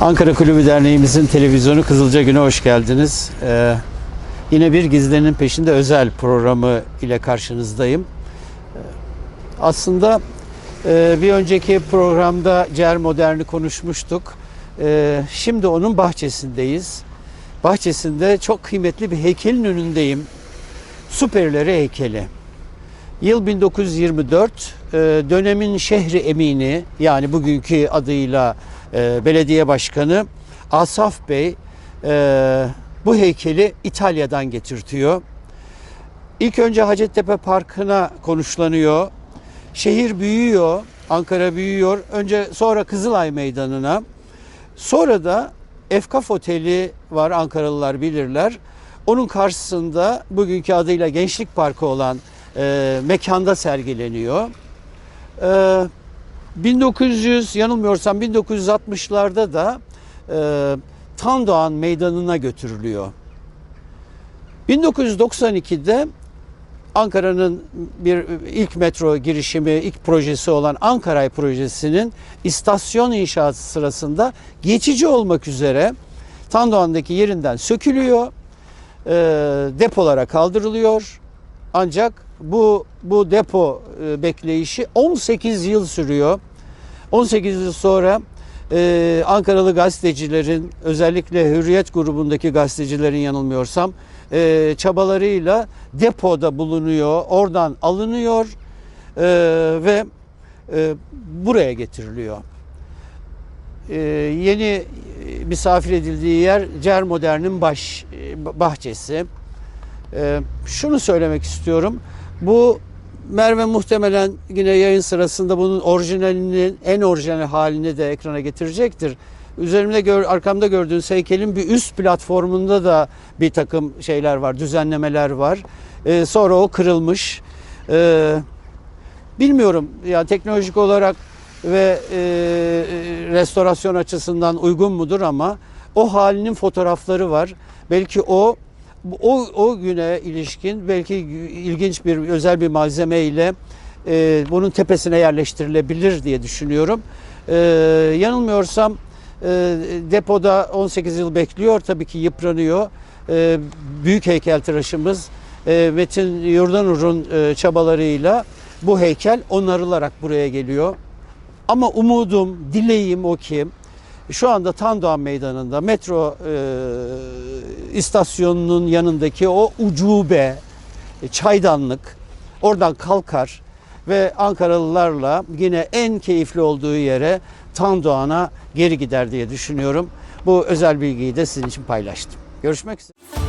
Ankara Kulübü Derneğimizin televizyonu Kızılca Günü hoş geldiniz. Ee, yine bir Gizlenin Peşinde özel programı ile karşınızdayım. Ee, aslında e, bir önceki programda Cer Modern'i konuşmuştuk. Ee, şimdi onun bahçesindeyiz. Bahçesinde çok kıymetli bir heykelin önündeyim. Süperleri heykeli. Yıl 1924, e, dönemin şehri emini yani bugünkü adıyla e, belediye başkanı Asaf Bey e, bu heykeli İtalya'dan getirtiyor. İlk önce Hacettepe Parkı'na konuşlanıyor. Şehir büyüyor, Ankara büyüyor. Önce sonra Kızılay Meydanı'na. Sonra da Efkaf Oteli var Ankaralılar bilirler. Onun karşısında bugünkü adıyla Gençlik Parkı olan e, mekanda sergileniyor. E, 1900 yanılmıyorsam 1960'larda da e, Tandoğan Meydanı'na götürülüyor. 1992'de Ankara'nın bir ilk metro girişimi, ilk projesi olan Ankaray projesinin istasyon inşaatı sırasında geçici olmak üzere Tandoğan'daki yerinden sökülüyor, e, depolara kaldırılıyor. Ancak bu bu depo e, bekleyişi 18 yıl sürüyor. 18 yıl sonra e, Ankaralı gazetecilerin özellikle Hürriyet grubundaki gazetecilerin yanılmıyorsam e, çabalarıyla depoda bulunuyor, oradan alınıyor e, ve e, buraya getiriliyor. E, yeni e, misafir edildiği yer Cer Modern'in baş e, bahçesi. E, şunu söylemek istiyorum. Bu Merve muhtemelen yine yayın sırasında bunun orijinalinin en orijinal halini de ekrana getirecektir. Üzerimde gör, arkamda gördüğünüz heykelin bir üst platformunda da bir takım şeyler var, düzenlemeler var. Ee, sonra o kırılmış. Ee, bilmiyorum ya teknolojik olarak ve e, restorasyon açısından uygun mudur ama o halinin fotoğrafları var. Belki o o, o güne ilişkin belki ilginç bir özel bir malzeme ile e, bunun tepesine yerleştirilebilir diye düşünüyorum. E, yanılmıyorsam e, depoda 18 yıl bekliyor tabii ki yıpranıyor. E, büyük heykeltıraşımız e, Metin Yurdanur'un e, çabalarıyla bu heykel onarılarak buraya geliyor. Ama umudum, dileğim o ki şu anda Tandoğan Meydanı'nda metro e, istasyonunun yanındaki o ucube e, çaydanlık oradan kalkar ve Ankaralılarla yine en keyifli olduğu yere Tandoğan'a geri gider diye düşünüyorum. Bu özel bilgiyi de sizin için paylaştım. Görüşmek üzere.